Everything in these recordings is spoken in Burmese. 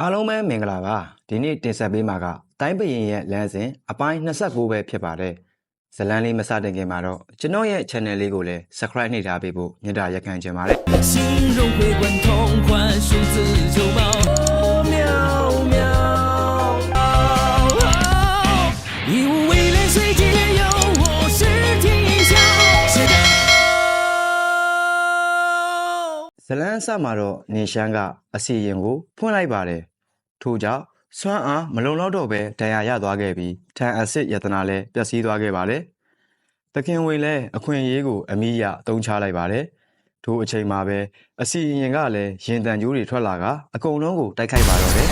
အားလုံးပဲမင်္ဂလာပါဒီနေ့တင်ဆက်ပေးမှာကတိုင်းပရင်ရဲ့လမ်းစဉ်အပိုင်း29ပဲဖြစ်ပါတယ်ဇလန်းလေးမစတင်ခင်မှာတော့ကျွန်တော်ရဲ့ channel လေးကိုလည်း subscribe နှိပ်ထားပေးဖို့ညတာရက်ခံချင်ပါတယ် န်းအစမှာတော့နေရှမ်းကအစီရင်ကိုဖွင့်လိုက်ပါတယ်ထို့ကြောင့်စွမ်းအားမလုံလောက်တော့ပဲဒဏ်ရာရသွားခဲ့ပြီးထန်အဆစ်ယတနာလည်းပျက်စီးသွားခဲ့ပါတယ်တခင်ဝင်လည်းအခွင့်အရေးကိုအမိရအသုံးချလိုက်ပါတယ်ထို့အချိန်မှာပဲအစီရင်ကလည်းရင်တန်ကြိုးတွေထွက်လာကအကုန်လုံးကိုတိုက်ခိုက်ပါတော့တယ်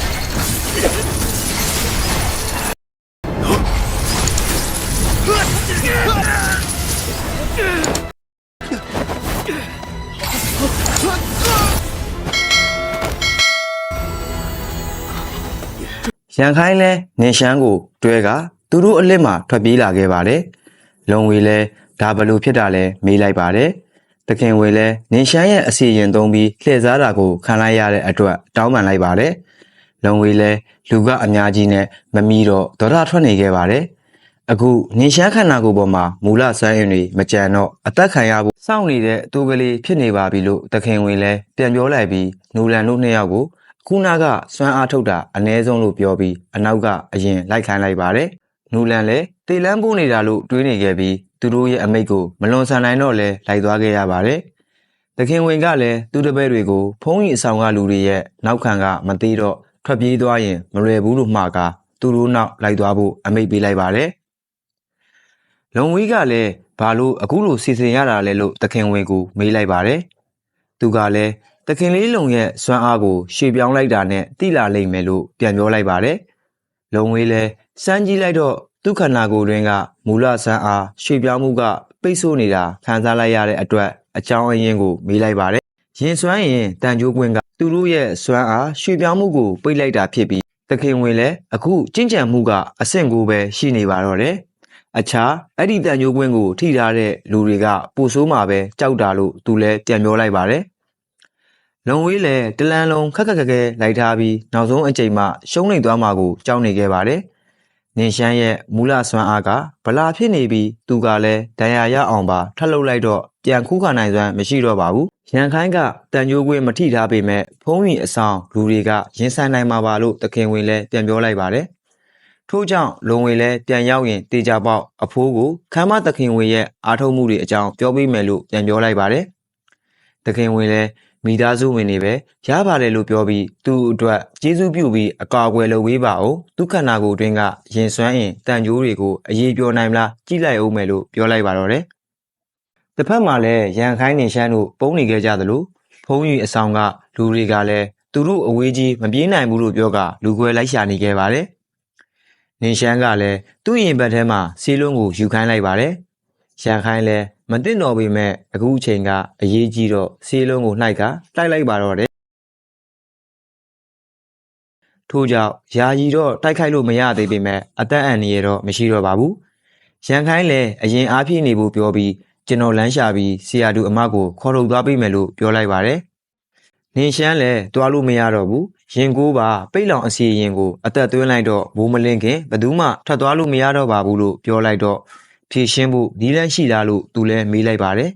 ရန်ခိုင်းလဲနေရှမ်းကိုတွဲကသူတို့အလစ်မှာထွက်ပြေးလာခဲ့ပါတယ်။လုံဝေလဲဒါဘလို့ဖြစ်တာလဲမေးလိုက်ပါတယ်။တခင်ဝေလဲနေရှမ်းရဲ့အစီရင်သုံးပြီးလှည့်စားတာကိုခံလိုက်ရတဲ့အတွက်တောင်းပန်လိုက်ပါတယ်။လုံဝေလဲလူကအများကြီးနဲ့မမီတော့ဒေါသထွက်နေခဲ့ပါတယ်။အခုနေရှမ်းခန္ဓာကိုယ်ပေါ်မှာမူလစွမ်းအင်တွေမကြံတော့အသက်ခံရဖို့စောင့်နေတဲ့သူကလေးဖြစ်နေပါပြီလို့တခင်ဝေလဲပြန်ပြောလိုက်ပြီးနူလန်တို့နှစ်ယောက်ကို ခုနကစွမ်းအားထုတ်တာအ ਨੇ ဆုံးလို့ပြောပြီးအနောက်ကအရင်လိုက်ခိုင်းလိုက်ပါတယ်။နူလန်လည်းတေလန်းပိုးနေတာလို့တွေးနေခဲ့ပြီးသူတို့ရဲ့အမိတ်ကိုမလွန်ဆန်နိုင်တော့လဲလိုက်သွားခဲ့ရပါတယ်။သခင်ဝင်ကလည်းသူ့တပည့်တွေကိုဖုံးကြီးအဆောင်ကလူတွေရဲ့နောက်ခံကမသေးတော့ထွက်ပြေးသွားရင်မလွယ်ဘူးလို့မှားကသူတို့နောက်လိုက်သွားဖို့အမိတ်ပေးလိုက်ပါတယ်။လုံဝီးကလည်းဘာလို့အခုလိုစီစဉ်ရတာလဲလို့သခင်ဝင်ကိုမေးလိုက်ပါတယ်။သူကလည်း တခင်လေးလုံရဲ့စွမ်းအားကိုရှေ့ပြောင်းလိုက်တာနဲ့တိလာလိမ့်မယ်လို့ပြန်ပြောလိုက်ပါတယ်။လုံဝေးလည်းစမ်းကြည့်လိုက်တော့သူ့ခန္ဓာကိုယ်တွင်ကမူလစွမ်းအားရှေ့ပြောင်းမှုကပိတ်ဆို့နေတာခံစားလိုက်ရတဲ့အတွက်အကြောင်းအရင်းကိုမေးလိုက်ပါတယ်။ရင်စွမ်းရင်တန်ကြိုးကွင်းကသူတို့ရဲ့စွမ်းအားရှေ့ပြောင်းမှုကိုပိတ်လိုက်တာဖြစ်ပြီးတခင်ဝင်လည်းအခုကျင့်ကြံမှုကအဆင့်ကိုပဲရှိနေပါတော့တယ်။အခြားအဲ့ဒီတန်ကြိုးကွင်းကိုထိထားတဲ့လူတွေကပိုဆိုးမှာပဲကြောက်တာလို့သူလည်းပြန်ပြောလိုက်ပါတယ်။ လုံဝေးလည်းတလန်းလုံးခက်ခက်ခက်ခဲလိုက်ထားပြီးနောက်ဆုံးအချိန်မှရှုံးနေသွားမှာကိုကြောက်နေခဲ့ပါတယ်။နင်ရှမ်းရဲ့မူလစွမ်းအားကဗလာဖြစ်နေပြီးသူကလည်းဒဏ်ရာရအောင်ပါထပ်လုပ်လိုက်တော့ပြန်ခုခံနိုင်စွမ်းမရှိတော့ပါဘူး။ရန်ခိုင်းကတန်ကြိုးကွင်းမထိထားပေမဲ့ဖုံးရင်အဆောင်လူတွေကရင်ဆိုင်နိုင်မှာပါလို့တခင်ဝင်လည်းပြန်ပြောလိုက်ပါတယ်။ထို့ကြောင့်လုံဝင်လည်းပြန်ရောက်ရင်တေချာပေါက်အဖိုးကိုခမ်းမသခင်ဝင်ရဲ့အားထုတ်မှုတွေအကြောင်းပြောပေးမယ်လို့ပြန်ပြောလိုက်ပါတယ်။သခင်ဝင်လည်း မိသားစုဝင်တွေပဲရပါတယ်လို့ပြောပြီးသူ့အတွက်ကျေးဇူးပြုပြီးအကာအကွယ်လုပ်ပေးပါအောင်ဒုက္ခနာကိုတွင်ကရင်စွမ်းရင်တန်ကြိုးတွေကိုအရေးပြောနိုင်မလားကြည့်လိုက်အောင်မယ်လို့ပြောလိုက်ပါတော့တယ်။တစ်ဖက်မှာလည်းရန်ခိုင်းနေရှမ်းတို့ပုံနေခဲ့ကြသလိုဖုံးရီအဆောင်ကလူတွေကလည်းသူတို့အဝေးကြီးမပြေးနိုင်ဘူးလို့ပြောကလူခွဲလိုက်ရှာနေခဲ့ပါတယ်။နေရှမ်းကလည်းသူ့ရင်ဘတ်ထဲမှာစီးလုံးကိုယူခိုင်းလိုက်ပါတယ်။ ရန်ခိုင်းလည်းမသိတော့ပေမဲ့အခုအချိန်ကအရေးကြီးတော့စီးလုံးကိုနှိုက်ကတိုက်လိုက်ပါတော့တယ်။ထို့ကြောင့်ယာယီတော့တိုက်ခိုက်လို့မရသေးပေမဲ့အသက်အန္တရာယ်တော့မရှိတော့ပါဘူး။ရန်ခိုင်းလည်းအရင်အားဖြည့်နေဖို့ပြောပြီးကျွန်တော်လမ်းရှာပြီးဆီယာတူအမကိုခေါ်ထုတ်သွားပေးမယ်လို့ပြောလိုက်ပါတယ်။နေရှမ်းလည်းတွားလို့မရတော့ဘူးရင်ကိုးပါပိတ်လောင်အစီရင်ကိုအသက်သွင်းလိုက်တော့ဘိုးမလင်းခင်ဘယ်သူမှထွက်သွားလို့မရတော့ပါဘူးလို့ပြောလိုက်တော့ ဖြည့်ရှင်းဖို့ဒီလန်းရှိလားလို့သူလည်းမေးလိုက်ပါတယ်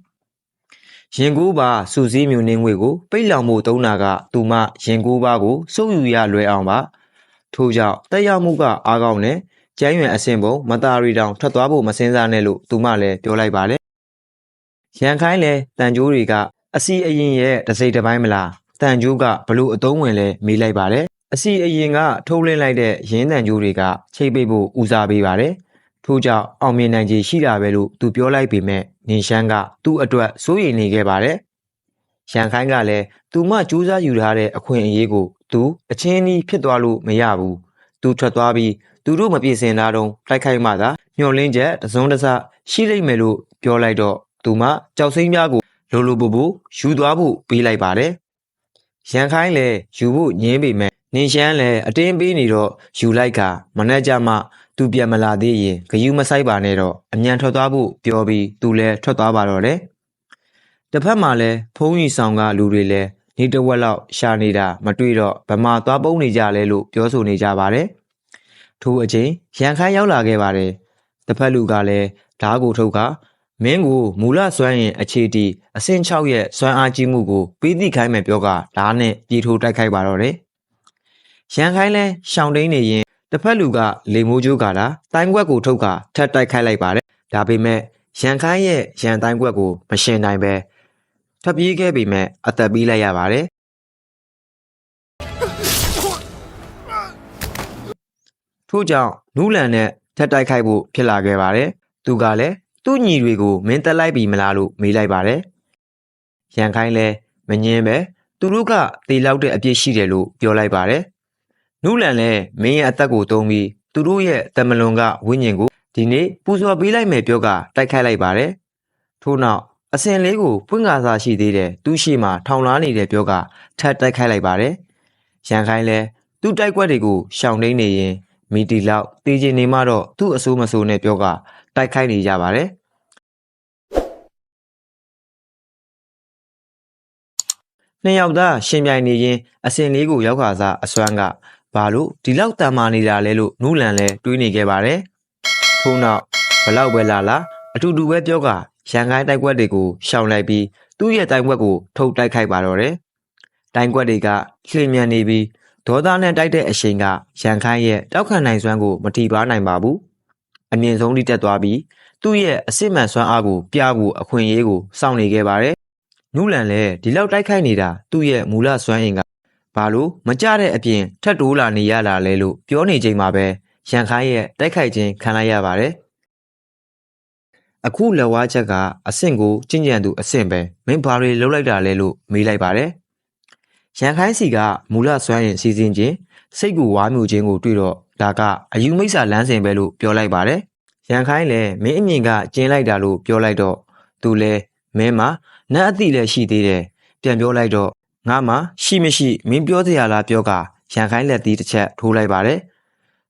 ရင်ကိုးပါစူစည်းမြူနှင်းငွေကိုပိတ်လောင်ဖို့တုံးတာကသူမရင်ကိုးပါကိုစုပ်ယူရလွယ်အောင်ပါထို့ကြောင့်တက်ရောက်မှုကအားကောင်းတယ်ကျန်းရွယ်အဆင့်ပုံမသားရီတောင်ထွက်သွားဖို့မစင်းစားနဲ့လို့သူမလည်းပြောလိုက်ပါတယ်ရန်ခိုင်းလည်းတန်ကြိုးတွေကအစီအရင်ရဲ့တစ်စိတ်တစ်ပိုင်းမလားတန်ကြိုးကဘလို့အတုံးဝင်လဲမေးလိုက်ပါတယ်အစီအရင်ကထုတ်လင်းလိုက်တဲ့ရင်းတန်ကြိုးတွေကချိတ်ပိတ်ဖို့ဦးစားပေးပါတယ် ထို့ကြောင့်အောင်မြင်နိုင်ခြေရှိတာပဲလို့သူပြောလိုက်ပေမဲ့နင်ရှမ်းကသူ့အတွက်စိုးရိမ်နေခဲ့ပါတယ်ရန်ခိုင်းကလည်းသူမစူးစမ်းယူထားတဲ့အခွင့်အရေးကိုသူအချင်းကြီးဖြစ်သွားလို့မရဘူးသူထွက်သွားပြီးသူတို့မပြေစင်တာတော့တိုက်ခိုက်မှသာမျောလင်းချက်တစုံတစရှိလိမ့်မယ်လို့ပြောလိုက်တော့သူမကြောက်စိမ့်များကိုလိုလိုပူပူယူသွားဖို့ပေးလိုက်ပါတယ်ရန်ခိုင်းလည်းယူဖို့ညင်းပေမဲ့နင်ရှမ်းလည်းအတင်းပေးနေတော့ယူလိုက်ကမနှက်ကြမှ သူပြန်မလာသေးရင်ဂယုမဆိုင်ပါနဲ့တော့အမြန်ထွက်သွားဖို့ပြောပြီးသူလည်းထွက်သွားပါတော့တယ်တစ်ဖက်မှာလည်းဖုံးကြီးဆောင်ကလူတွေလည်းနေတစ်ဝက်လောက်ရှာနေတာမတွေ့တော့ဗမာသွားပုန်းနေကြလဲလို့ပြောဆိုနေကြပါတယ်ထို့အချိန်ရန်ခိုင်းရောက်လာခဲ့ပါတယ်တစ်ဖက်လူကလည်းဓားကိုထုတ်ကမင်းကိုမူလစွမ်းရင်အခြေတီအဆင့်6ရဲ့စွမ်းအားကြီးမှုကိုပြီးသည့်ခိုင်းမယ်ပြောကဓားနဲ့ပြေထိုးတိုက်ခိုက်ပါတော့တယ်ရန်ခိုင်းလဲရှောင်းတိန်နေရင် တစ်ဖက်လူကလေမိုးကျိုးကလာတိုင်းကွက်ကိုထုတ်ကထပ်တိုက်ခိုက်လိုက်ပါတယ်ဒါပေမဲ့ရန်ခိုင်းရဲ့ရန်တိုင်းကွက်ကိုမရှင်နိုင်ပဲထွက်ပြေးခဲ့ပေမဲ့အသက်ပေးလိုက်ရပါတယ်ထို့ကြောင့်နူးလန်နဲ့ထပ်တိုက်ခိုက်ဖို့ဖြစ်လာခဲ့ပါတယ်သူကလည်းသူ့ညီတွေကိုမင်းတက်လိုက်ပြီမလားလို့မေးလိုက်ပါတယ်ရန်ခိုင်းလည်းမငင်းပဲသူတို့ကတေလောက်တဲ့အပြစ်ရှိတယ်လို့ပြောလိုက်ပါတယ် နူးလန်လည်းမင်းရဲ့အသက်ကိုသုံးပြီးသူတို့ရဲ့တမလွန်ကဝိညာဉ်ကိုဒီနေ့ပူဇော်ပေးလိုက်မယ်ပြောကတိုက်ခိုက်လိုက်ပါတယ်ထို့နောက်အစင်လေးကိုပွင့်ကားစားရှိသေးတယ်သူ့ရှိမှထောင်လာနေတယ်ပြောကထပ်တိုက်ခိုက်လိုက်ပါတယ်ရန်ခိုင်းလည်းသူ့တိုက်ကွက်တွေကိုရှောင်တိန်နေရင်မီတီလောက်တေးချင်နေမှတော့သူ့အဆိုးမဆိုးနဲ့ပြောကတိုက်ခိုက်နေကြပါတယ်နှစ်ယောက်သားရှင်ပြိုင်နေရင်အစင်လေးကိုရောက်ခါစားအစွမ်းက ဘာလို့ဒီလောက်တန်မာနေတာလဲလို့နူးလန်လဲတွေးနေခဲ့ပါတယ်ထို့နောက်ဘလောက်ပဲလာလာအတူတူပဲပြောကရန်ကိုင်းတိုက်ကွက်တွေကိုရှောင်လိုက်ပြီးသူ့ရဲ့တိုက်ကွက်ကိုထုတ်တိုက်ခိုက်ပါတော့တယ်တိုက်ကွက်တွေကလျှင်မြန်နေပြီးဒေါသနဲ့တိုက်တဲ့အချိန်ကရန်ခိုင်းရဲ့တောက်ခံနိုင်စွမ်းကိုမတီပါနိုင်ပါဘူးအမြင့်ဆုံးထိတက်သွားပြီးသူ့ရဲ့အစစ်မှန်စွမ်းအားကိုပြဖို့အခွင့်အရေးကိုစောင့်နေခဲ့ပါတယ်နူးလန်လည်းဒီလောက်တိုက်ခိုက်နေတာသူ့ရဲ့မူလစွမ်းအင်က ဘာလို့မကြတဲ့အပြင်ထပ်တိုးလာနေရတာလဲလို့ပြောနေချိန်မှာပဲရန်ခိုင်းရဲ့တိုက်ခိုက်ခြင်းခံလိုက်ရပါတယ်အခုလက်ဝါးချက်ကအဆင့်ကိုကျင့်ကြံသူအဆင့်ပဲမင်းဘာတွေလှုပ်လိုက်တာလဲလို့မေးလိုက်ပါတယ်ရန်ခိုင်းစီကမူလစွမ်းအင်စီစဉ်ခြင်းစိတ်ကိုဝါမြူခြင်းကိုတွေ့တော့ဒါကအယူမိတ်ဆာလမ်းစဉ်ပဲလို့ပြောလိုက်ပါတယ်ရန်ခိုင်းလည်းမင်းအမြင်ကကျင်းလိုက်တာလို့ပြောလိုက်တော့သူလည်းမင်းမှာနတ်အတိလည်းရှိသေးတယ်ပြန်ပြောလိုက်တော့ ငါမှရှိမရှိမင်းပြောစရာလားပြောကရန်ခိုင်းလက်သီးတစ်ချက်ထိုးလိုက်ပါတယ်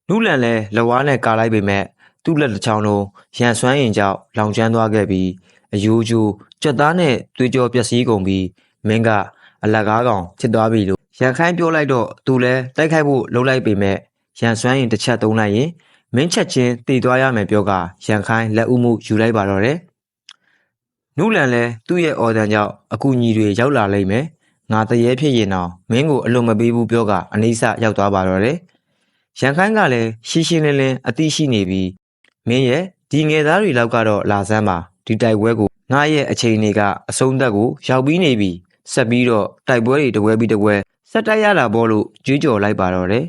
နုလန်လည်းလဝါးနဲ့ကာလိုက်ပေမဲ့သူ့လက်တစ်ချောင်းလုံးရန်ဆွမ်းရင်ကြောင့်လောင်ကျွမ်းသွားခဲ့ပြီးအယိုးကျိုးကြက်သားနဲ့သွေးကြောပျက်စီးကုန်ပြီးမင်းကအလကားကောင်ဖြစ်သွားပြီလို့ရန်ခိုင်းပြောလိုက်တော့သူလည်းတိုက်ခိုက်ဖို့လှုပ်လိုက်ပေမဲ့ရန်ဆွမ်းရင်တစ်ချက်သုံးလိုက်ရင်မင်းချက်ချင်းတည်သွားရမယ်ပြောကရန်ခိုင်းလက်ဦးမှုယူလိုက်ပါတော့တယ်နုလန်လည်းသူ့ရဲ့အော်ဒန်ကြောင့်အကူညီတွေရောက်လာလိမ့်မယ် ငါတရေဖြစ်ရင်တော့မင်းကိုအလွန်မပေးဘူးပြောကအနိစ္စရောက်သွားပါတော့တယ်ရန်ခိုင်းကလည်းရှင်းရှင်းလင်းလင်းအသိရှိနေပြီးမင်းရဲ့ဒီငယ်သားတွေလောက်ကတော့လာစမ်းပါဒီတိုက်ပွဲကိုငါရဲ့အချိန်တွေကအဆုံးသက်ကိုရောက်ပြီးနေပြီဆက်ပြီးတော့တိုက်ပွဲတွေတပွဲပြီးတပွဲဆက်တိုက်ရတာပေါ့လို့ကြွေးကြော်လိုက်ပါတော့တယ်